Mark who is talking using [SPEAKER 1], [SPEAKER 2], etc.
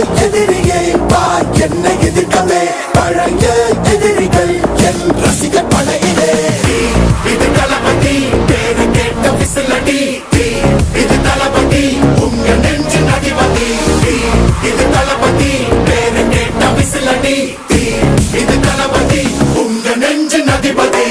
[SPEAKER 1] எதிரியை பார் என்னை எதிர்க்கவே பழங்க எதிரிகள் என் ரசிக பழகினே இது தளபதி பேரை கேட்ட விசிலடி இது தளபதி உங்க நெஞ்சு நடிபதி இது தளபதி பேரை கேட்ட விசிலடி இது தளபதி உங்க நெஞ்சு நதிபதி